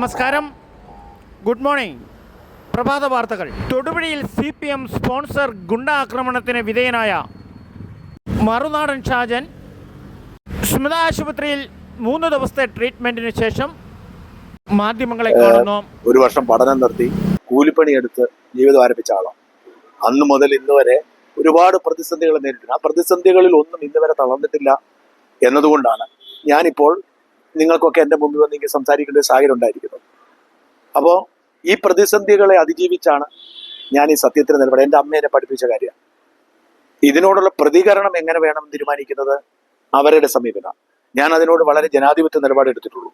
നമസ്കാരം. Good morning. പ്രഭാത വാർത്തകൾ. തൊടുപുഴയിൽ സി പി എം സ്പോൺസർ ഗുണ്ട ആക്രമണത്തിന് വിധേയനായ മറുനാടൻ ഷാജൻ സ്മിത ആശുപത്രിയിൽ മൂന്ന് ദിവസത്തെ ട്രീറ്റ്മെന്റിന് ശേഷം മാധ്യമങ്ങളെ കാണുന്നു. ഒരു വർഷം പഠനം നിർത്തി കൂലിപ്പണിയെടുത്ത് ജീവിതം ആരംഭിച്ച ആളാണ്. അന്ന് മുതൽ ഇന്ന് വരെ ഒരുപാട് പ്രതിസന്ധികൾ നേരിട്ടുണ്ട് ആ പ്രതിസന്ധികളിൽ ഒന്നും ഇന്ന് വരെ തളർന്നിട്ടില്ല എന്നതുകൊണ്ടാണ് ഞാനിപ്പോൾ നിങ്ങൾക്കൊക്കെ എന്റെ മുമ്പിൽ വന്ന് എനിക്ക് സംസാരിക്കേണ്ട ഒരു സാഹചര്യം ഉണ്ടായിരിക്കുന്നു. അപ്പോൾ ഈ പ്രതിസന്ധികളെ അതിജീവിച്ചാണ് ഞാൻ ഈ സത്യത്തിന് നിലപാട്. എന്റെ അമ്മ എന്നെ പഠിപ്പിച്ച കാര്യമാണ്. ഇതിനോടുള്ള പ്രതികരണം എങ്ങനെ വേണം തീരുമാനിക്കുന്നത് അവരുടെ സമീപനം ഞാൻ അതിനോട് വളരെ ജനാധിപത്യ നിലപാട് എടുത്തിട്ടുള്ളൂ.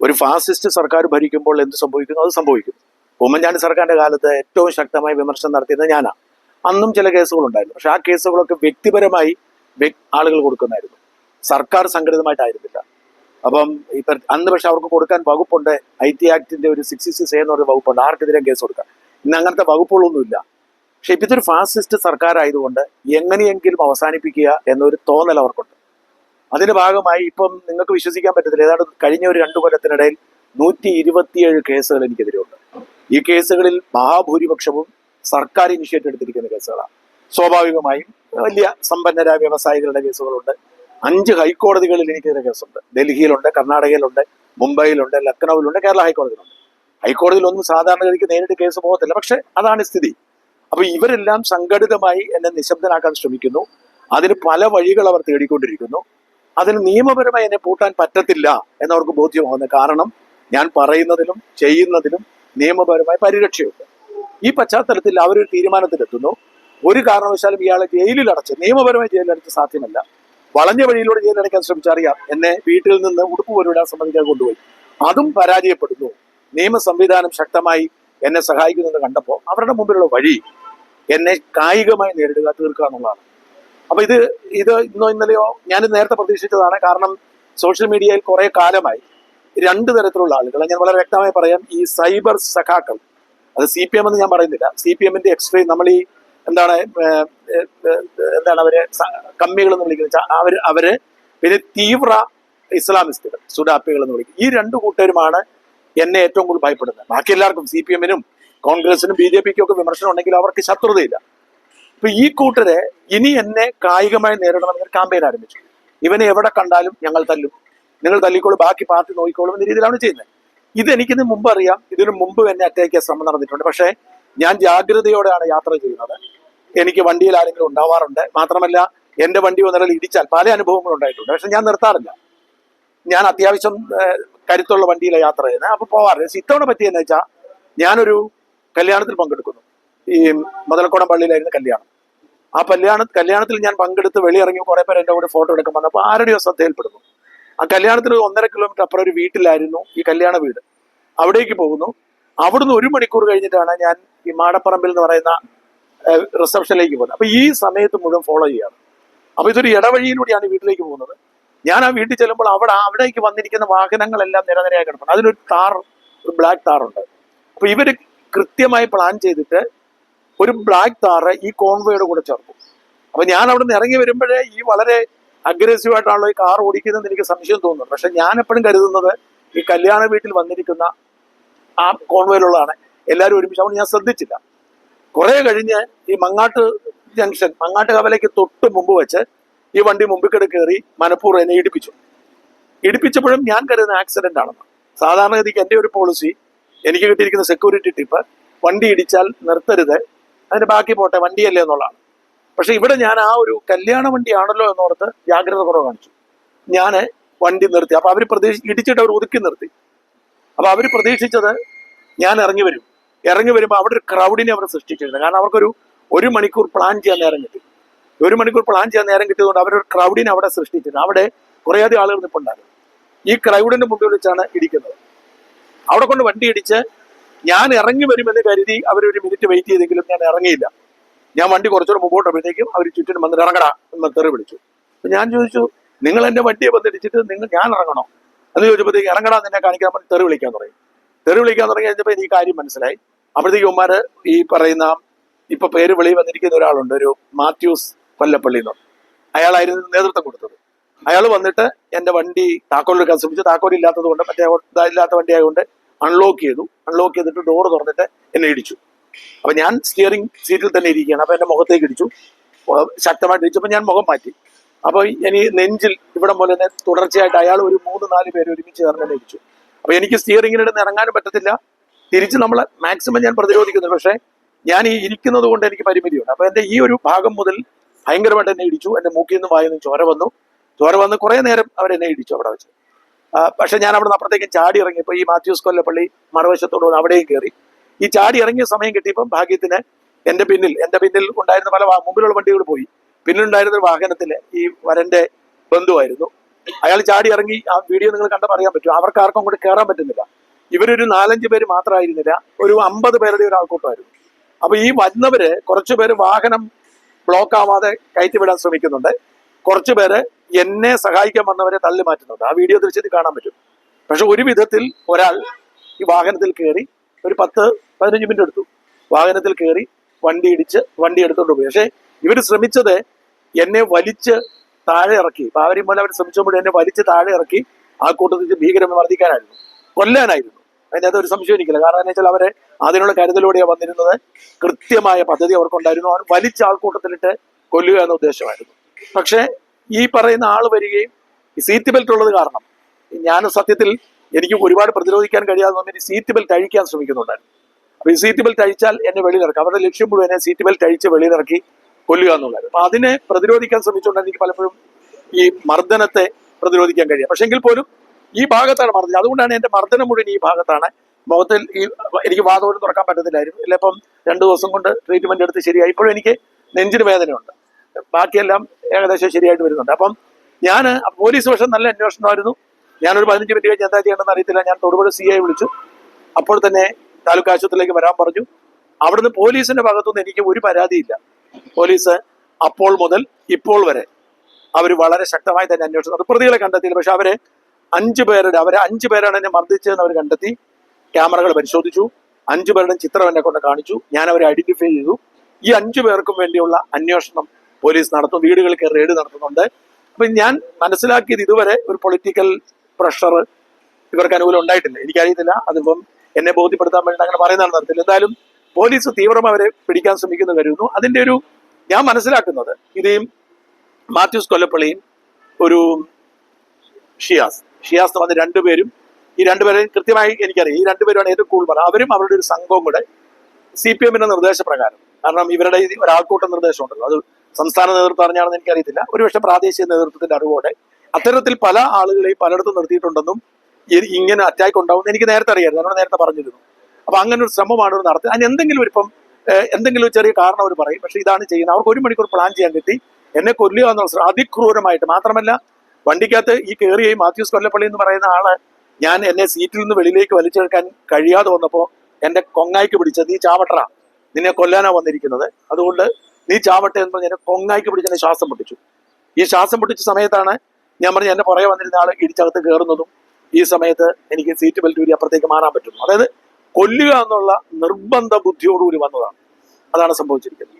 ഒരു ഫാസിസ്റ്റ് സർക്കാർ ഭരിക്കുമ്പോൾ എന്ത് സംഭവിക്കുന്നു? അത് സംഭവിക്കും ഉമ്മൻചാണ്ടി സർക്കാരിന്റെ കാലത്ത് ഏറ്റവും ശക്തമായി വിമർശനം നടത്തിയത് ഞാനാണ്. അന്നും ചില കേസുകളുണ്ടായിരുന്നു പക്ഷെ ആ കേസുകളൊക്കെ വ്യക്തിപരമായി ആളുകൾ കൊടുക്കുന്നതായിരുന്നു. സർക്കാർ സംഘടിതമായിട്ടായിരുന്നില്ല. അപ്പം ഇപ്പൊ അന്ന് പക്ഷെ അവർക്ക് കൊടുക്കാൻ വകുപ്പുണ്ട്. ഐ ടി ആക്ടിന്റെ ഒരു സിക്സ്റ്റി സിക്സ് എന്ന് പറഞ്ഞ വകുപ്പുണ്ട്. ആർക്കെതിരെ കേസ് കൊടുക്കാം ഇന്ന് അങ്ങനത്തെ വകുപ്പുകളൊന്നുമില്ല. പക്ഷെ ഇപ്പൊ ഇതൊരു ഫാസിസ്റ്റ് സർക്കാരായതുകൊണ്ട് എങ്ങനെയെങ്കിലും അവസാനിപ്പിക്കുക എന്നൊരു തോന്നൽ അവർക്കുണ്ട്. അതിന്റെ ഭാഗമായി ഇപ്പം നിങ്ങൾക്ക് വിശ്വസിക്കാൻ പറ്റത്തില്ല. ഏതാണ്ട് കഴിഞ്ഞ ഒരു രണ്ടു കൊല്ലത്തിനിടയിൽ നൂറ്റി ഇരുപത്തിയേഴ് കേസുകൾ എനിക്കെതിരെയുണ്ട്. ഈ കേസുകളിൽ മഹാഭൂരിപക്ഷവും സർക്കാർ ഇനിഷ്യേറ്റ് എടുത്തിരിക്കുന്ന കേസുകളാണ്. സ്വാഭാവികമായും വലിയ സമ്പന്നരായ വ്യവസായികളുടെ കേസുകളുണ്ട്. അഞ്ച് ഹൈക്കോടതികളിൽ എനിക്കെതിരെ കേസുണ്ട്. ഡൽഹിയിലുണ്ട് കർണാടകയിലുണ്ട് മുംബൈയിലുണ്ട് ലക്നൌവിലുണ്ട് കേരള ഹൈക്കോടതിയിലുണ്ട്. ഹൈക്കോടതിയിലൊന്നും സാധാരണഗതിക്ക് നേരിട്ട് കേസ് പോകത്തില്ല. പക്ഷെ അതാണ് സ്ഥിതി. അപ്പൊ ഇവരെല്ലാം സംഘടിതമായി എന്നെ നിശബ്ദനാക്കാൻ ശ്രമിക്കുന്നു. അതിന് പല വഴികൾ അവർ തേടിക്കൊണ്ടിരിക്കുന്നു. അതിന് നിയമപരമായി എന്നെ പൂട്ടാൻ പറ്റത്തില്ല എന്നവർക്ക് ബോധ്യമാകുന്ന കാരണം ഞാൻ പറയുന്നതിലും ചെയ്യുന്നതിലും നിയമപരമായ പരിരക്ഷയുണ്ട്. ഈ പശ്ചാത്തലത്തിൽ അവരൊരു തീരുമാനത്തിലെത്തുന്നു. ഒരു കാരണവശാലും ഇയാളെ ജയിലിൽ അടച്ച് നിയമപരമായി ജയിലിൽ അടച്ച് സാധ്യമല്ല. വളഞ്ഞ വഴിയിലൂടെ ജയിലടയ്ക്കാൻ ശ്രമിച്ചറിയാം എന്നെ വീട്ടിൽ നിന്ന് ഉടുപ്പ് പോലും ഇടാൻ സമ്മതിക്കാൻ കൊണ്ടുപോയി. അതും പരാജയപ്പെടുന്നു. നിയമ സംവിധാനം ശക്തമായി എന്നെ സഹായിക്കുന്നെന്ന് കണ്ടപ്പോൾ അവരുടെ മുമ്പിലുള്ള വഴി എന്നെ കായികമായി നേരിടുക തീർക്കുക എന്നുള്ളതാണ്. അപ്പൊ ഇത് ഇത് ഇന്നോ ഇന്നലെയോ ഞാൻ നേരത്തെ പ്രതീക്ഷിച്ചതാണ്. കാരണം സോഷ്യൽ മീഡിയയിൽ കുറെ കാലമായി രണ്ട് തരത്തിലുള്ള ആളുകൾ ഞാൻ വളരെ വ്യക്തമായി പറയാം ഈ സൈബർ സഖാക്കൾ അത് സി പി എം എന്ന് ഞാൻ പറയുന്നില്ല സി പി എമ്മിന്റെ എക്സ്ട്രീം നമ്മൾ ഈ എന്താണ് എന്താണ് അവരെ കമ്മികൾ എന്ന് വിളിക്കുന്നത് അവർ അവർ പിന്നെ തീവ്ര ഇസ്ലാമിസ്റ്റുകൾ സുഡാപ്പികൾ എന്ന് വിളിക്കും. ഈ രണ്ടു കൂട്ടരുമാണ് എന്നെ ഏറ്റവും കൂടുതൽ ഭയപ്പെടുന്നത്. ബാക്കി എല്ലാവർക്കും സി പി എമ്മിനും കോൺഗ്രസിനും ബി ജെ പിക്കും ഒക്കെ വിമർശനം ഉണ്ടെങ്കിൽ അവർക്ക് ശത്രുതയില്ല. അപ്പൊ ഈ കൂട്ടരെ ഇനി എന്നെ കായികമായി നേരിടണമെന്ന് ക്യാമ്പയിൻ ആരംഭിച്ചു. ഇവനെ എവിടെ കണ്ടാലും ഞങ്ങൾ തല്ലും. നിങ്ങൾ തല്ലിക്കോളും ബാക്കി പാർട്ടി നോക്കിക്കോളും എന്ന രീതിയിലാണ് ചെയ്യുന്നത്. ഇത് എനിക്കിത് മുമ്പ് അറിയാം. ഇതിനു മുമ്പ് എന്നെ അറ്റാക്ക് ചെയ്യാൻ ശ്രമം നടന്നിട്ടുണ്ട്. പക്ഷേ ഞാൻ ജാഗ്രതയോടെയാണ് യാത്ര ചെയ്യുന്നത്. എനിക്ക് വണ്ടിയിൽ ആരെങ്കിലും ഉണ്ടാവാറുണ്ട്. മാത്രമല്ല എന്റെ വണ്ടി ഒന്നിടയിൽ ഇടിച്ചാൽ പല അനുഭവങ്ങളും ഉണ്ടായിട്ടുണ്ട്. പക്ഷെ ഞാൻ നിർത്താറില്ല. ഞാൻ അത്യാവശ്യം കരുത്തുള്ള വണ്ടിയിലെ യാത്ര ചെയ്യുന്നത്. അപ്പൊ പോവാറില്ല. പക്ഷെ ഇത്തവണ പറ്റിയെന്ന് വെച്ചാൽ ഞാനൊരു കല്യാണത്തിൽ പങ്കെടുക്കുന്നു. ഈ മുതലക്കോടം പള്ളിയിലായിരുന്നു കല്യാണം. ആ കല്യാണ കല്യാണത്തിൽ ഞാൻ പങ്കെടുത്ത് വെളിയിറങ്ങി കുറെ പേര് എന്റെ കൂടെ ഫോട്ടോ എടുക്കാൻ വന്നപ്പോൾ ആരുടെയോ ശ്രദ്ധയിൽപ്പെടുന്നു. ആ കല്യാണത്തിൽ ഒന്നര കിലോമീറ്റർ അപ്പുറം ഒരു വീട്ടിലായിരുന്നു ഈ കല്യാണ വീട്. അവിടേക്ക് പോകുന്നു. അവിടുന്ന് ഒരു മണിക്കൂർ കഴിഞ്ഞിട്ടാണ് ഞാൻ ഈ മാടപ്പറമ്പിൽ എന്ന് പറയുന്ന റിസപ്ഷനിലേക്ക് പോകുന്നത്. അപ്പൊ ഈ സമയത്ത് മുഴുവൻ ഫോളോ ചെയ്യാണ്. അപ്പൊ ഇതൊരു ഇടവഴിയിലൂടെയാണ് വീട്ടിലേക്ക് പോകുന്നത്. ഞാൻ ആ വീട്ടിൽ ചെല്ലുമ്പോൾ അവിടെ അവിടേക്ക് വന്നിരിക്കുന്ന വാഹനങ്ങളെല്ലാം നിരനിരയായി കിടപ്പുണ്ട്. അതിനൊരു താർ ഒരു ബ്ലാക്ക് ടാറുണ്ട് അപ്പൊ ഇവർ കൃത്യമായി പ്ലാൻ ചെയ്തിട്ട് ഒരു ബ്ലാക്ക് താറ് ഈ കോൺവേയുടെ കൂടെ ചേർക്കും അപ്പൊ ഞാൻ അവിടെ നിന്ന് ഇറങ്ങി വരുമ്പോഴേ ഈ വളരെ അഗ്രസീവ് ആയിട്ടാണല്ലോ ഈ കാർ ഓടിക്കുന്നതെന്ന് എനിക്ക് സംശയം തോന്നുന്നു. പക്ഷെ ഞാൻ എപ്പോഴും കരുതുന്നത് ഈ കല്യാണ വീട്ടിൽ വന്നിരിക്കുന്ന ആ കോൺവേയിലുള്ളതാണ് എല്ലാവരും ഒരുമിച്ച്. അതുകൊണ്ട് ഞാൻ ശ്രദ്ധിച്ചില്ല. കുറെ കഴിഞ്ഞ് ഈ മങ്ങാട്ട് ജംഗ്ഷൻ മങ്ങാട്ട് കവലയ്ക്ക് തൊട്ട് മുമ്പ് വെച്ച് ഈ വണ്ടി മുമ്പിൽ കയറി മനഃപൂർവം എന്നെ ഇടിപ്പിച്ചു. ഇടിപ്പിച്ചപ്പോഴും ഞാൻ കരുതുന്ന ആക്സിഡന്റ് ആണെന്ന്. സാധാരണഗതിക്ക് എന്റെ ഒരു പോളിസി എനിക്ക് കിട്ടിയിരിക്കുന്ന സെക്യൂരിറ്റി ടിപ്പ് വണ്ടി ഇടിച്ചാൽ നിർത്തരുത് അതിന്റെ ബാക്കി പോട്ടെ വണ്ടിയല്ലേ എന്നുള്ളതാണ്. പക്ഷെ ഇവിടെ ഞാൻ ആ ഒരു കല്യാണ വണ്ടി ആണല്ലോ എന്നോർത്ത് ജാഗ്രത കുറവ് കാണിച്ചു. ഞാൻ വണ്ടി നിർത്തി. അപ്പൊ അവർ പ്രതീക്ഷ ഇടിച്ചിട്ട് അവർ ഒതുക്കി നിർത്തി. അപ്പൊ അവർ പ്രതീക്ഷിച്ചത് ഞാൻ ഇറങ്ങി വരും. ഇറങ്ങി വരുമ്പോൾ അവിടെ ഒരു ക്രൗഡിനെ അവർ സൃഷ്ടിച്ചിരുന്നു. കാരണം അവർക്കൊരു ഒരു മണിക്കൂർ പ്ലാൻ ചെയ്യാൻ നേരം കിട്ടി. ഒരു മണിക്കൂർ പ്ലാൻ ചെയ്യാൻ നേരം കിട്ടിയതുകൊണ്ട് അവരൊരു ക്രൗഡിനെ അവിടെ സൃഷ്ടിച്ചിരുന്നു. അവിടെ കുറേയധികം ആളുകൾ നിൽപ്പുണ്ടായിരുന്നു ഈ ക്രൗഡിന്റെ മുമ്പിൽ വെച്ചാണ് ഇടിക്കുന്നത്. അവിടെ കൊണ്ട് വണ്ടി ഇടിച്ച് ഞാൻ ഇറങ്ങി വരുമെന്ന് കരുതി അവർ ഒരു മിനിറ്റ് വെയിറ്റ് ചെയ്തെങ്കിലും ഞാൻ ഇറങ്ങിയില്ല. ഞാൻ വണ്ടി കുറച്ചുകൂടെ മുമ്പോട്ട് വരുമ്പോഴത്തേക്കും അവർ ചുറ്റിനും വന്നിട്ട് ഇറങ്ങടാ എന്ന് തെറി വിളിച്ചു. അപ്പൊ ഞാൻ ചോദിച്ചു നിങ്ങൾ എന്റെ വണ്ടിയെ വന്നിടിച്ചിട്ട് നിങ്ങൾ ഞാൻ ഇറങ്ങണോ? എന്ന് ചോദിച്ചപ്പോഴത്തേക്ക് ഇറങ്ങടാ നിന്നെ കാണിക്കാൻ പറഞ്ഞ് തെറി വിളിക്കാൻ തുടങ്ങി. തെറി വിളിക്കാൻ തുടങ്ങി കഴിഞ്ഞപ്പോൾ എനിക്ക് കാര്യം മനസ്സിലായി. അപ്പോഴത്തേക്ക് ഉമ്മാര് ഈ പറയുന്ന ഇപ്പൊ പേര് വെളിയിൽ വന്നിരിക്കുന്ന ഒരാളുണ്ട് ഒരു മാത്യൂസ് കൊല്ലപ്പള്ളി എന്ന്. അയാളായിരുന്നു നേതൃത്വം കൊടുത്തത്. അയാൾ വന്നിട്ട് എന്റെ വണ്ടി താക്കോലെടുക്കാൻ ശ്രമിച്ചു. താക്കോൽ ഇല്ലാത്തത് കൊണ്ട് മറ്റേ ഇല്ലാത്ത വണ്ടി ആയതുകൊണ്ട് അൺലോക്ക് ചെയ്തു. അൺലോക്ക് ചെയ്തിട്ട് ഡോർ തുറന്നിട്ട് എന്നെ ഇടിച്ചു. അപ്പൊ ഞാൻ സ്റ്റിയറിംഗ് സീറ്റിൽ തന്നെ ഇരിക്കുകയാണ്. അപ്പൊ എന്റെ മുഖത്തേക്ക് ഇടിച്ചു. ശക്തമായിട്ട് ഇടിച്ചപ്പോൾ ഞാൻ മുഖം മാറ്റി. അപ്പൊ ഇനി നെഞ്ചിൽ ഇവിടം പോലെ തന്നെ തുടർച്ചയായിട്ട് അയാൾ ഒരു മൂന്ന് നാല് പേര് ഒരുമിച്ച് എന്നെ ഇടിച്ചു. അപ്പൊ എനിക്ക് സ്റ്റിയറിംഗിനിടെ ഇറങ്ങാനും പറ്റത്തില്ല. തിരിച്ച് നമ്മൾ മാക്സിമം ഞാൻ പ്രതിരോധിക്കുന്നു. പക്ഷേ ഞാൻ ഈ ഇരിക്കുന്നത് കൊണ്ട് എനിക്ക് പരിമിതിയുണ്ട്. അപ്പൊ എന്റെ ഈ ഒരു ഭാഗം മുതൽ ഭയങ്കരമായിട്ട് എന്നെ ഇടിച്ചു. എന്റെ മൂക്കിൽ നിന്നും വായിൽ നിന്നും ചോര വന്നു. ചോര വന്ന് കുറെ നേരം അവരെന്നെ ഇടിച്ചു അവിടെ വെച്ച്. പക്ഷെ ഞാൻ അവിടെ നിന്ന് അപ്പുറത്തേക്ക് ചാടി ഇറങ്ങിയപ്പോൾ ഈ മാത്യൂസ് കൊല്ലപ്പള്ളി മറുവശത്തോട് വന്ന് അവിടെയും കയറി ഈ ചാടി ഇറങ്ങിയ സമയം കിട്ടിയപ്പോൾ ഭാഗ്യത്തിന് എന്റെ പിന്നിൽ എന്റെ പിന്നിൽ ഉണ്ടായിരുന്ന പല മുമ്പിലുള്ള വണ്ടികൾ പോയി. പിന്നിലുണ്ടായിരുന്ന ഒരു വാഹനത്തിൽ ഈ വരന്റെ ബന്ധുവായിരുന്നു. അയാൾ ചാടി ഇറങ്ങി. ആ വീഡിയോ നിങ്ങൾ കണ്ടപ്പോൾ അറിയാൻ പറ്റും. അവർക്ക് ആർക്കും അങ്ങോട്ട് കയറാൻ പറ്റുന്നില്ല. ഇവരൊരു നാലഞ്ച് പേര് മാത്രമായിരുന്നില്ല ഒരു അമ്പത് പേരുടെ ഒരു ആൾക്കൂട്ടമായിരുന്നു. അപ്പൊ ഈ വരുന്നവര് കുറച്ചു പേര് വാഹനം ബ്ലോക്ക് ആവാതെ കയറ്റിവിടാൻ ശ്രമിക്കുന്നുണ്ട്. കുറച്ചു പേര് എന്നെ സഹായിക്കാൻ വന്നവരെ തള്ളി മാറ്റുന്നുണ്ട്. ആ വീഡിയോ ദൃശ്യത്തിൽ കാണാൻ പറ്റും. പക്ഷെ ഒരു വിധത്തിൽ ഒരാൾ ഈ വാഹനത്തിൽ കയറി ഒരു പത്ത് പതിനഞ്ച് മിനിറ്റ് എടുത്തു. വാഹനത്തിൽ കയറി വണ്ടി ഇടിച്ച് വണ്ടി എടുത്തോണ്ട് പോയി. പക്ഷേ ഇവർ ശ്രമിച്ചത് എന്നെ വലിച്ച് താഴെ ഇറക്കി. ഇപ്പൊ മൂലം അവർ ശ്രമിച്ചപ്പോൾ എന്നെ വലിച്ച് താഴെ ഇറക്കി ആ കൂട്ടത്തിൽ ഭീകരം വർദ്ധിക്കാനായിരുന്നു കൊല്ലാനായിരുന്നു. അതിനകത്ത് ഒരു സംശയം എനിക്കില്ല. കാരണം എന്താ വെച്ചാൽ അവരെ അതിനുള്ള കരുതലോടെയാണ് വന്നിരുന്നത്. കൃത്യമായ പദ്ധതി അവർക്കുണ്ടായിരുന്നു. അവർ വലിച്ച ആൾക്കൂട്ടത്തിലിട്ട് കൊല്ലുക എന്ന ഉദ്ദേശമായിരുന്നു. പക്ഷേ ഈ പറയുന്ന ആൾ വരികയും സീറ്റ് ബെൽറ്റ് ഉള്ളത് കാരണം ഞാൻ സത്യത്തിൽ എനിക്ക് ഒരുപാട് പ്രതിരോധിക്കാൻ കഴിയാതെ വന്നിട്ട് സീറ്റ് ബെൽറ്റ് അഴിക്കാൻ ശ്രമിക്കുന്നുണ്ടായിരുന്നു. അപ്പൊ ഈ സീറ്റ് ബെൽറ്റ് അഴിച്ചാൽ എന്നെ വെളിയിലിറക്കും. അവരുടെ ലക്ഷ്യം മുഴുവൻ എന്നെ സീറ്റ് ബെൽറ്റ് അഴിച്ച് വെളിയിലിറക്കി കൊല്ലുക എന്നുള്ളത് അപ്പൊ അതിനെ പ്രതിരോധിക്കാൻ ശ്രമിച്ചുകൊണ്ടാണ് എനിക്ക് പലപ്പോഴും ഈ മർദ്ദനത്തെ പ്രതിരോധിക്കാൻ കഴിയുക. പക്ഷെങ്കിൽ പോലും ഈ ഭാഗത്താണ് മർദ്ദനം. അതുകൊണ്ടാണ് എന്റെ മർദ്ദനം മുഴുവൻ ഈ ഭാഗത്താണ്. മുഖത്തിൽ ഈ എനിക്ക് വാതോട് തുറക്കാൻ പറ്റത്തില്ലായിരുന്നു. ഇല്ല ഇപ്പം രണ്ടു ദിവസം കൊണ്ട് ട്രീറ്റ്മെന്റ് എടുത്ത് ശരിയായി. ഇപ്പോഴും എനിക്ക് നെഞ്ചിന് വേദനയുണ്ട്. ബാക്കിയെല്ലാം ഏകദേശം ശരിയായിട്ട് വരുന്നുണ്ട്. അപ്പം ഞാൻ പോലീസ് വേഷം നല്ല അന്വേഷണമായിരുന്നു. ഞാനൊരു പതിനഞ്ച് മിനിറ്റ് കഴിഞ്ഞ് എന്താ ചെയ്യേണ്ടതെന്ന് അറിയത്തില്ല. ഞാൻ തൊടുപുഴ സി ഐ വിളിച്ചു. അപ്പോൾ തന്നെ താലൂക്ക് ആശുപത്രിയിലേക്ക് വരാൻ പറഞ്ഞു. അവിടുന്ന് പോലീസിന്റെ ഭാഗത്തുനിന്ന് എനിക്ക് ഒരു പരാതിയില്ല. പോലീസ് അപ്പോൾ മുതൽ ഇപ്പോൾ വരെ അവർ വളരെ ശക്തമായി തന്നെ അന്വേഷിച്ചു. പ്രതികളെ കണ്ടെത്തിയില്ല. പക്ഷെ അവരെ അഞ്ചു പേരുടെ അവരെ അഞ്ചു പേരാണ് എന്നെ മർദ്ദിച്ചതെന്ന് അവർ കണ്ടെത്തി. ക്യാമറകൾ പരിശോധിച്ചു. അഞ്ചു പേരുടെ ചിത്രം എന്നെ കൊണ്ട് കാണിച്ചു. ഞാൻ അവരെ ഐഡന്റിഫൈ ചെയ്തു. ഈ അഞ്ചു പേർക്കും വേണ്ടിയുള്ള അന്വേഷണം പോലീസ് നടത്തും. വീടുകളിൽ കയറി റെയ്ഡ് നടത്തുന്നുണ്ട്. അപ്പൊ ഞാൻ മനസ്സിലാക്കിയത് ഇതുവരെ ഒരു പൊളിറ്റിക്കൽ പ്രഷർ ഇവർക്ക് അനുകൂലം ഉണ്ടായിട്ടില്ല. എനിക്കറിയത്തില്ല. അതിപ്പം എന്നെ ബോധ്യപ്പെടുത്താൻ വേണ്ടി അങ്ങനെ പറയുന്നതാണ് നടത്തില്ല എന്തായാലും പോലീസ് തീവ്രം അവരെ പിടിക്കാൻ ശ്രമിക്കുന്നു കരുതുന്നു. അതിന്റെ ഒരു ഞാൻ മനസ്സിലാക്കുന്നത് ഇതേയും മാത്യൂസ് കൊല്ലപ്പള്ളിയും ഒരു ഷിയാസ് ഷിയാസ് എന്ന് പറഞ്ഞ രണ്ടുപേരും ഈ രണ്ടുപേരെയും കൃത്യമായി എനിക്കറിയാം. ഈ രണ്ടുപേരുമാണ് ഏറ്റവും കൂടുതൽ അവരും അവരുടെ ഒരു സംഘവും കൂടെ സി പി എമ്മിന്റെ നിർദ്ദേശപ്രകാരം. കാരണം ഇവരുടെ ഒരാൾക്കൂട്ട നിർദ്ദേശമുണ്ടല്ലോ. അത് സംസ്ഥാന നേതൃത്വം അറിഞ്ഞാണെന്ന് എനിക്കറിയത്തില്ല. ഒരുപക്ഷെ പ്രാദേശിക നേതൃത്വത്തിന്റെ അറിവോടെ അത്തരത്തിൽ പല ആളുകളെയും പലയിടത്തും നിർത്തിയിട്ടുണ്ടെന്നും ഇങ്ങനെ അറ്റാക്ക് ഉണ്ടാവും എനിക്ക് നേരത്തെ അറിയായിരുന്നു. എന്നോട് നേരത്തെ പറഞ്ഞിരുന്നു. അപ്പൊ അങ്ങനെ ഒരു ശ്രമമാണ് അവർ നടത്തി അതിന് എന്തെങ്കിലും ഇപ്പം എന്തെങ്കിലും ചെറിയ കാരണം അവർ പറയും. പക്ഷെ ഇതാണ് ചെയ്യുന്നത്. അവർക്ക് ഒരു മണിക്കൂർ പ്ലാൻ ചെയ്യാൻ കിട്ടി. എന്നെ കൊല്ലുക എന്നുള്ള അതിക്രൂരമായിട്ട് മാത്രമല്ല വണ്ടിക്കകത്ത് ഈ കയറിയ ഈ മാത്യൂസ് കൊല്ലപ്പള്ളി എന്ന് പറയുന്ന ആൾ ഞാൻ എന്നെ സീറ്റിൽ നിന്ന് വെളിയിലേക്ക് വലിച്ചെടുക്കാൻ കഴിയാതെ വന്നപ്പോ എന്റെ കൊങ്ങായിക്ക് പിടിച്ച നീ ചാവട്ടറ. നിന്നെ കൊല്ലാനാ വന്നിരിക്കുന്നത്. അതുകൊണ്ട് നീ ചാവട്ടെ എന്ന് പറഞ്ഞ് എന്നെ കൊങ്ങായിക്ക് പിടിച്ച് എന്നെ ശ്വാസം പൊട്ടിച്ചു ഈ ശ്വാസം പൊട്ടിച്ച സമയത്താണ് ഞാൻ പറഞ്ഞ എന്നെ പുറകെ വന്നിരുന്ന ആൾ ഇടിച്ചകത്ത് കയറുന്നതും ഈ സമയത്ത് എനിക്ക് സീറ്റ് ബെൽറ്റ് ഊരി അപ്പുറത്തേക്ക് മാറാൻ പറ്റും അതായത് കൊല്ലുക എന്നുള്ള നിർബന്ധ ബുദ്ധിയോടുകൂടി വന്നതാണ്. അതാണ് സംഭവിച്ചിരിക്കുന്നത്.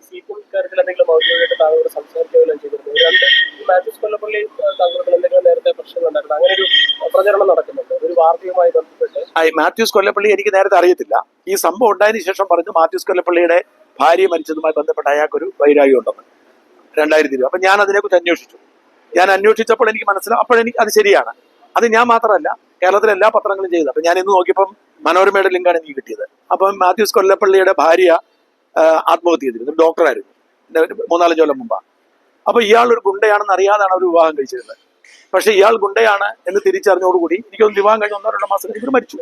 മാത്യൂസ് കൊല്ലപ്പള്ളി എനിക്ക് നേരത്തെ അറിയത്തില്ല. ഈ സംഭവം ഉണ്ടായതിനു ശേഷം പറഞ്ഞു മാത്യൂസ് കൊല്ലപ്പള്ളിയുടെ ഭാര്യ മരിച്ചതുമായി ബന്ധപ്പെട്ട അയാൾക്കൊരു വൈരാഗ്യം ഉണ്ടെന്ന്. രണ്ടായിരത്തി ഇരുപത്. അപ്പൊ ഞാൻ അതിനെക്കുറിച്ച് അന്വേഷിച്ചു. ഞാൻ അന്വേഷിച്ചപ്പോൾ എനിക്ക് മനസ്സിലാവും അപ്പോൾ എനിക്ക് അത് ശരിയാണ്. അത് ഞാൻ മാത്രമല്ല കേരളത്തിലെ എല്ലാ പത്രങ്ങളും ചെയ്തത് അപ്പൊ ഞാൻ ഇന്ന് നോക്കിയപ്പം മനോരമയുടെ ലിങ്കാണ് എനിക്ക് കിട്ടിയത്. അപ്പം മാത്യൂസ് കൊല്ലപ്പള്ളിയുടെ ഭാര്യ ആത്മഹത്യ ചെയ്തിരുന്നു. ഡോക്ടറായിരുന്നു. മൂന്നാലഞ്ച് കൊല്ലം മുമ്പാണ് അപ്പൊ ഇയാൾ ഒരു ഗുണ്ടയാണെന്ന് അറിയാതാണ് അവർ വിവാഹം കഴിച്ചിരുന്നത്. പക്ഷെ ഇയാൾ ഗുണ്ടയാണ് എന്ന് തിരിച്ചറിഞ്ഞോടുകൂടി എനിക്കൊന്ന് വിവാഹം കഴിഞ്ഞ ഒന്നോ രണ്ടോ മാസം ഇവർ മരിച്ചു.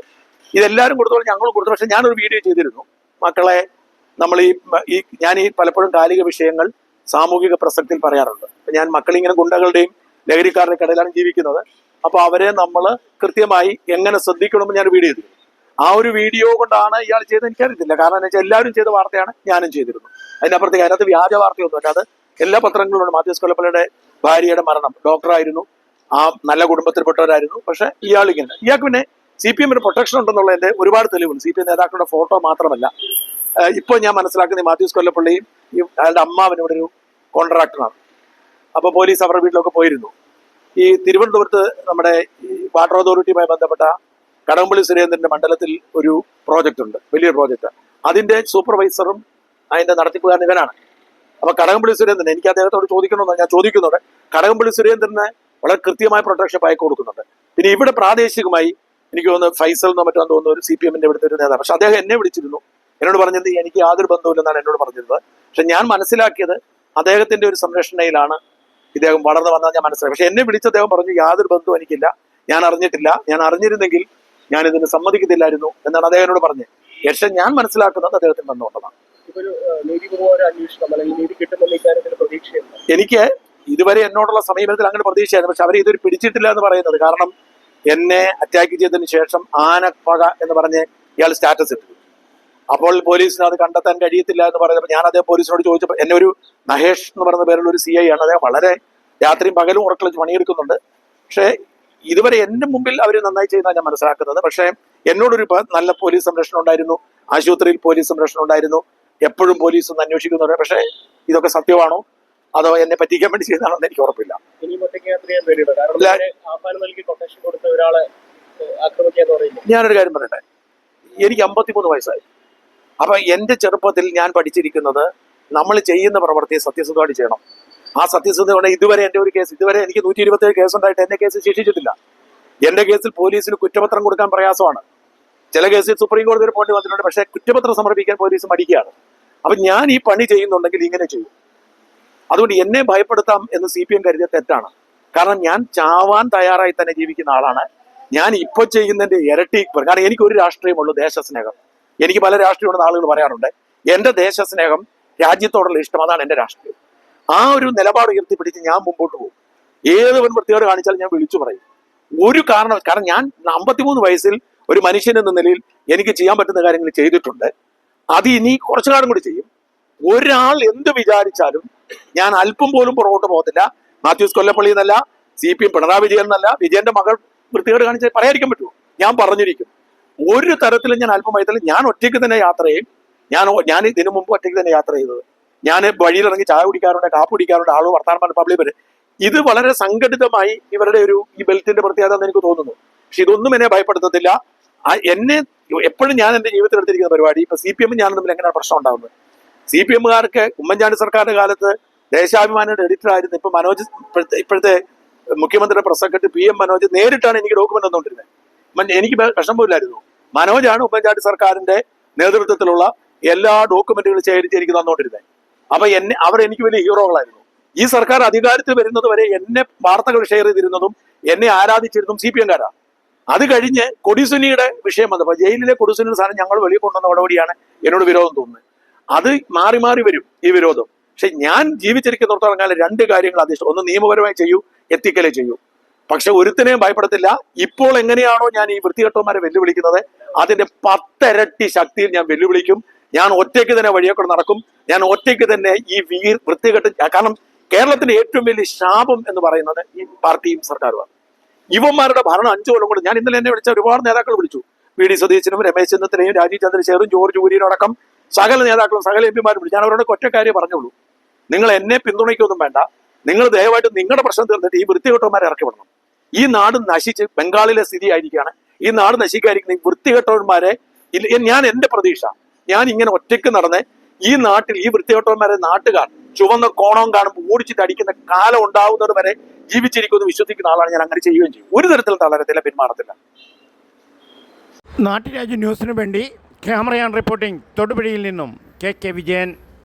ഇതെല്ലാവരും കൊടുത്തോളം ഞങ്ങളും കൊടുത്തു. പക്ഷെ ഞാനൊരു വീഡിയോ ചെയ്തിരുന്നു. മക്കളെ നമ്മൾ ഈ ഈ ഞാൻ ഈ പലപ്പോഴും കാലിക വിഷയങ്ങൾ സാമൂഹിക പ്രസക്തിയിൽ പറയാറുണ്ട്. ഞാൻ മക്കളിങ്ങനെ ഗുണ്ടകളുടെയും ലഹരിക്കാരുടെ കടയിലാണ് ജീവിക്കുന്നത്. അപ്പൊ അവരെ നമ്മൾ കൃത്യമായി എങ്ങനെ ശ്രദ്ധിക്കണമെന്ന് ഞാൻ വീഡിയോ ചെയ്തു ആ ഒരു വീഡിയോ കൊണ്ടാണ് ഇയാൾ ചെയ്തത് എനിക്കറിയത്തില്ല. കാരണം എന്ന് വെച്ചാൽ എല്ലാവരും ചെയ്ത വാർത്തയാണ് ഞാനും ചെയ്തിരുന്നു അതിനപ്പുറത്തേക്ക് അതിനകത്ത് വ്യാജ വാർത്തയൊന്നുമല്ല അത് എല്ലാ പത്രങ്ങളിലുണ്ട് മാത്യൂസ് കൊല്ലപ്പള്ളിയുടെ ഭാര്യയുടെ മരണം. ഡോക്ടറായിരുന്നു. ആ നല്ല കുടുംബത്തിൽപ്പെട്ടവരായിരുന്നു. പക്ഷെ ഇയാൾ ഇങ്ങനെ. ഇയാൾക്ക് പിന്നെ സി പി എമ്മിന് പ്രൊട്ടക്ഷൻ ഉണ്ടെന്നുള്ളതിന്റെ ഒരുപാട് തെളിവുണ്ട്. സി പി എം നേതാക്കളുടെ ഫോട്ടോ മാത്രമല്ല. ഇപ്പൊ ഞാൻ മനസ്സിലാക്കുന്ന മാധ്യസ് കൊല്ലപ്പള്ളിയും ഈ അയാളുടെ അമ്മാവൻ ഇവിടെ ഒരു കോൺട്രാക്ടറാണ്. അപ്പൊ പോലീസ് അവരുടെ വീട്ടിലൊക്കെ പോയിരുന്നു. ഈ തിരുവനന്തപുരത്ത് നമ്മുടെ വാട്ടർ അതോറിറ്റിയുമായി ബന്ധപ്പെട്ട കടകംപള്ളി സുരേന്ദ്രന്റെ മണ്ഡലത്തിൽ ഒരു പ്രോജക്റ്റ് ഉണ്ട്. വലിയൊരു പ്രോജക്റ്റ് അതിന്റെ സൂപ്പർവൈസറും അതിന്റെ നടത്തിപ്പുകാരൻ ഇവനാണ് അപ്പൊ കടകംപള്ളി സുരേന്ദ്രൻ എനിക്ക് അദ്ദേഹത്തോട് ചോദിക്കണമെന്ന് ഞാൻ ചോദിക്കുന്നുണ്ട്. കടകംപള്ളി സുരേന്ദ്രന് വളരെ കൃത്യമായ പ്രൊട്ടക്ഷൻ അയക്ക് കൊടുക്കുന്നുണ്ട്. പിന്നെ ഇവിടെ പ്രാദേശികമായി എനിക്ക് തോന്നുന്നു ഫൈസൽ എന്നോ മറ്റോ തോന്നുന്നു ഒരു സി പി എമ്മിന്റെ ഇവിടുത്തെ ഒരു നേതാവ്. പക്ഷെ അദ്ദേഹം എന്നെ വിളിച്ചിരുന്നു. എന്നോട് പറഞ്ഞത് എനിക്ക് യാതൊരു ബന്ധവുമില്ലെന്നാണ് എന്നോട് പറഞ്ഞിരുന്നത്. പക്ഷെ ഞാൻ മനസ്സിലാക്കിയത് അദ്ദേഹത്തിന്റെ ഒരു സംരക്ഷണയിലാണ് ഇദ്ദേഹം വളർന്നു വന്നത് ഞാൻ മനസ്സിലാക്കി പക്ഷെ എന്നെ വിളിച്ച അദ്ദേഹം പറഞ്ഞു യാതൊരു ബന്ധവും എനിക്കില്ല. ഞാൻ അറിഞ്ഞിട്ടില്ല. ഞാൻ അറിഞ്ഞിരുന്നെങ്കിൽ ഞാൻ ഇതിന് സമ്മതിക്കത്തില്ലായിരുന്നു എന്നാണ് അദ്ദേഹം എന്നോട് പറഞ്ഞത്. പക്ഷെ ഞാൻ മനസ്സിലാക്കുന്നത് അദ്ദേഹത്തിന് പ്രതീക്ഷയുണ്ട്. എനിക്ക് ഇതുവരെ എന്നോടുള്ള സമീപനത്തിൽ അങ്ങനെ പ്രതീക്ഷയായിരുന്നു. പക്ഷെ അവരെ ഇതൊരു പിടിച്ചിട്ടില്ല എന്ന് പറയുന്നത് കാരണം എന്നെ അറ്റാക്ക് ചെയ്തതിന് ശേഷം ആനപ്പക എന്ന് പറഞ്ഞ് ഇയാൾ സ്റ്റാറ്റസ് ഇട്ടു. അപ്പോൾ പോലീസിന് അത് കണ്ടെത്താൻ കഴിയത്തില്ല എന്ന് പറയുന്നത് ഞാൻ അദ്ദേഹം പോലീസിനോട് ചോദിച്ചപ്പോൾ എന്നെ ഒരു മഹേഷ് എന്ന് പറയുന്ന പേരുള്ള ഒരു സി ഐ ആണ്. അദ്ദേഹം വളരെ രാത്രിയും പകലും ഉറക്കളിച്ച് പണിയെടുക്കുന്നുണ്ട്. പക്ഷേ ഇതുവരെ എന്റെ മുമ്പിൽ അവർ നന്നായി ചെയ്യുന്ന ഞാൻ മനസ്സിലാക്കുന്നത്. പക്ഷേ എന്നോടൊരു നല്ല പോലീസ് സംരക്ഷണം ഉണ്ടായിരുന്നു. ആശുപത്രിയിൽ പോലീസ് സംരക്ഷണം ഉണ്ടായിരുന്നു. എപ്പോഴും പോലീസ് ഒന്ന് അന്വേഷിക്കുന്നുണ്ട്. പക്ഷേ ഇതൊക്കെ സത്യമാണോ? അതോ എന്നെ പറ്റിക്കാൻ വേണ്ടി ചെയ്തതാണോ എന്ന് എനിക്ക് ഉറപ്പില്ല. ഞാനൊരു കാര്യം പറയട്ടെ. എനിക്ക് അമ്പത്തിമൂന്ന് വയസ്സായി. അപ്പൊ എന്റെ ചെറുപ്പത്തിൽ ഞാൻ പഠിച്ചിരിക്കുന്നത് നമ്മൾ ചെയ്യുന്ന പ്രവൃത്തിയെ സത്യസന്ധമായിട്ട് ചെയ്യണം. ആ സത്യസന്ധത ഇതുവരെ എന്റെ ഒരു കേസ് ഇതുവരെ എനിക്ക് നൂറ്റി ഇരുപത്തേഴ് കേസുണ്ടായിട്ട് എന്റെ കേസ് ശിക്ഷിച്ചിട്ടില്ല. എന്റെ കേസിൽ പോലീസിന് കുറ്റപത്രം കൊടുക്കാൻ പ്രയാസമാണ്. ചില കേസിൽ സുപ്രീം കോടതി ഒരു പോണ്ടി വന്നിട്ടുണ്ട് പക്ഷേ കുറ്റപത്രം സമർപ്പിക്കാൻ പോലീസ് മടിക്കുകയാണ്. അപ്പൊ ഞാൻ ഈ പണി ചെയ്യുന്നുണ്ടെങ്കിൽ ഇങ്ങനെ ചെയ്യും. അതുകൊണ്ട് എന്നെ ഭയപ്പെടുത്താം എന്ന് സി പി എം കരുതിയ തെറ്റാണ്. കാരണം ഞാൻ ചാവാൻ തയ്യാറായി തന്നെ ജീവിക്കുന്ന ആളാണ്. ഞാൻ ഇപ്പോൾ ചെയ്യുന്നതിന്റെ ഇരട്ടി കാരണം എനിക്ക് ഒരു രാഷ്ട്രീയമുള്ളൂ ദേശസ്നേഹം. എനിക്ക് പല രാഷ്ട്രീയമുണ്ടെന്ന് ആളുകൾ പറയാറുണ്ട് എന്റെ ദേശസ്നേഹം രാജ്യത്തോടുള്ള ഇഷ്ടം അതാണ് എന്റെ രാഷ്ട്രീയം. ആ ഒരു നിലപാട് ഉയർത്തിപ്പിടിച്ച് ഞാൻ മുമ്പോട്ട് പോകും. ഏത് വൻ വൃത്തിയോട് കാണിച്ചാലും ഞാൻ വിളിച്ചു പറയും. ഒരു കാരണം കാരണം ഞാൻ അമ്പത്തിമൂന്ന് വയസ്സിൽ ഒരു മനുഷ്യൻ എന്ന നിലയിൽ എനിക്ക് ചെയ്യാൻ പറ്റുന്ന കാര്യങ്ങൾ ചെയ്തിട്ടുണ്ട്. അത് ഇനി കുറച്ചു കാലം കൂടി ചെയ്യും. ഒരാൾ എന്ത് വിചാരിച്ചാലും ഞാൻ അല്പം പോലും പുറകോട്ട് പോകത്തില്ല. മാത്യൂസ് കൊല്ലപ്പള്ളി എന്നല്ല C P M Pinarayi Vijayan എന്നല്ല വിജയന്റെ മകൾ വൃത്തികേട് കാണിച്ച് പറയാതിരിക്കാൻ പറ്റുമോ? ഞാൻ പറഞ്ഞിരിക്കും. ഒരു തരത്തിലും ഞാൻ അല്പം വയത്തിലും ഞാൻ ഒറ്റയ്ക്ക് തന്നെ യാത്ര ചെയ്യും. ഞാൻ ഞാൻ ഇതിനു മുമ്പ് ഒറ്റയ്ക്ക് തന്നെ യാത്ര ചെയ്തത്. ഞാൻ വഴിയിലിറങ്ങി ചായ കുടിക്കാറുണ്ട് കാപ്പ് കുടിക്കാറുണ്ട് ആളോ പറഞ്ഞ പബ്ലിക് വരെ. ഇത് വളരെ സംഘടിതമായി ഇവരുടെ ഒരു ഈ ബെൽറ്റിന്റെ പ്രത്യേകത എന്ന് എനിക്ക് തോന്നുന്നു. പക്ഷെ ഇതൊന്നും എന്നെ ഭയപ്പെടുത്തത്തില്ല. എന്നെ എപ്പോഴും ഞാൻ എന്റെ ജീവിതത്തിൽ എടുത്തിരിക്കുന്ന പരിപാടി. ഇപ്പൊ സി പി എമ്മും ഞാനും തമ്മിൽ എങ്ങനെയാണ് പ്രശ്നം ഉണ്ടാകുന്നത് സി പി എമ്മുകാർക്ക് ഉമ്മൻചാണ്ടി സർക്കാരിന്റെ കാലത്ത് ദേശാഭിമാനിയുടെ എഡിറ്റർ ആയിരുന്നു ഇപ്പൊ മനോജ് ഇപ്പോഴത്തെ മുഖ്യമന്ത്രിയുടെ press secretary P M Manoj നേരിട്ടാണ് എനിക്ക് ഡോക്യുമെന്റ് തന്നുകൊണ്ടിരുന്നത്. എനിക്ക് പ്രശ്നം വിഷമമില്ലായിരുന്നു മനോജാണ് ഉമ്മൻചാണ്ടി സർക്കാരിന്റെ നേതൃത്വത്തിലുള്ള എല്ലാ ഡോക്യുമെന്റുകളും ശേഖരിച്ച് എനിക്ക് തന്നുകൊണ്ടിരുന്നത്. അപ്പൊ എന്നെ അവർ എനിക്ക് വലിയ ഹീറോകളായിരുന്നു ഈ സർക്കാർ അധികാരത്തിൽ വരുന്നത് വരെ എന്നെ വാർത്തകൾ ഷെയർ ചെയ്തിരുന്നതും എന്നെ ആരാധിച്ചിരുന്നതും സി പി എംകാരാണ് അത് കഴിഞ്ഞ് കൊടിസുനിയുടെ വിഷയം വന്നപ്പോൾ ജയിലിലെ കൊടിസുനിയുടെ സാധനം ഞങ്ങൾ വെളിയിൽ കൊണ്ടുവന്ന ഉടപടിയാണ് എന്നോട് വിരോധം തോന്നുന്നത്. അത് മാറി മാറി വരും ഈ വിരോധം. പക്ഷെ ഞാൻ ജീവിച്ചിരിക്കുന്നിടത്തോളം കാലം രണ്ട് കാര്യങ്ങൾ അധിഷ്ഠം ഒന്ന് നിയമപരമായി ചെയ്യൂ എത്തിക്കലേ ചെയ്യൂ. പക്ഷെ ഒരുത്തിനെയും ഭയപ്പെടത്തില്ല. ഇപ്പോൾ എങ്ങനെയാണോ ഞാൻ ഈ വൃത്തികെട്ടവന്മാരെ വെല്ലുവിളിക്കുന്നത് അതിന്റെ പത്തരട്ടി ശക്തിയിൽ ഞാൻ വെല്ലുവിളിക്കും. ഞാൻ ഒറ്റയ്ക്ക് തന്നെ വഴിയൊക്കെ നടക്കും. ഞാൻ ഒറ്റയ്ക്ക് തന്നെ ഈ വീർ വൃത്തികെട്ട് കാരണം കേരളത്തിന്റെ ഏറ്റവും വലിയ ശാപം എന്ന് പറയുന്നത് ഈ പാർട്ടിയും സർക്കാരുമാണ്. യുവന്മാരുടെ ഭരണം അഞ്ചു കൊല്ലം കൊണ്ട് ഞാൻ ഇന്നലെ എന്നെ വിളിച്ച ഒരുപാട് നേതാക്കൾ വിളിച്ചു. വി ഡി സതീശനും രമേശ് ചെന്നിത്തലയും രാജീവ് ചന്ദ്രശേഖറും ജോർജ് കുര്യനും അടക്കം സകല നേതാക്കളും സകല എം പിമാരും വിളിച്ചു. ഞാൻ അവരോട് ഒറ്റക്കാര്യം പറഞ്ഞുള്ളൂ. നിങ്ങൾ എന്നെ പിന്തുണയ്ക്കൊന്നും വേണ്ട. നിങ്ങൾ ദയവായിട്ട് നിങ്ങളുടെ പ്രശ്നം തീർന്നിട്ട് ഈ വൃത്തികെട്ടവന്മാരെ ഇറക്കി വിടണം. ഈ നാട് നശിച്ച് ബംഗാളിലെ സ്ഥിതി ആയിരിക്കുകയാണ് ഈ നാട് നശിക്കാതിരിക്കുന്ന ഈ വൃത്തികെട്ടവന്മാരെ ഞാൻ എന്റെ പ്രതീക്ഷ ഞാൻ ഇങ്ങനെ ഒറ്റയ്ക്ക് നടന്ന് ഈ നാട്ടിൽ ഈ വൃത്തികെട്ടവന്മാരെ നാട്ടുകാർ ചുവന്ന കോണവും കാണുമ്പോൾ ഓടിച്ചിട്ട് അടിക്കുന്ന കാലം ഉണ്ടാവുന്നത് വരെ ജീവിച്ചിരിക്കുമെന്ന് വിശ്വസിക്കുന്ന ആളാണ് ഞാൻ അങ്ങനെ ചെയ്യുകയും ചെയ്യും. ഒരു തരത്തിലും തളരത്തില്ല പിന്മാറത്തില്ല നാട്ടുരാജ്യ ന്യൂസിനു വേണ്ടി ക്യാമറയാൻ റിപ്പോർട്ടിംഗ് തൊടുപുഴയിൽ നിന്നും കെ കെ വിജയൻ.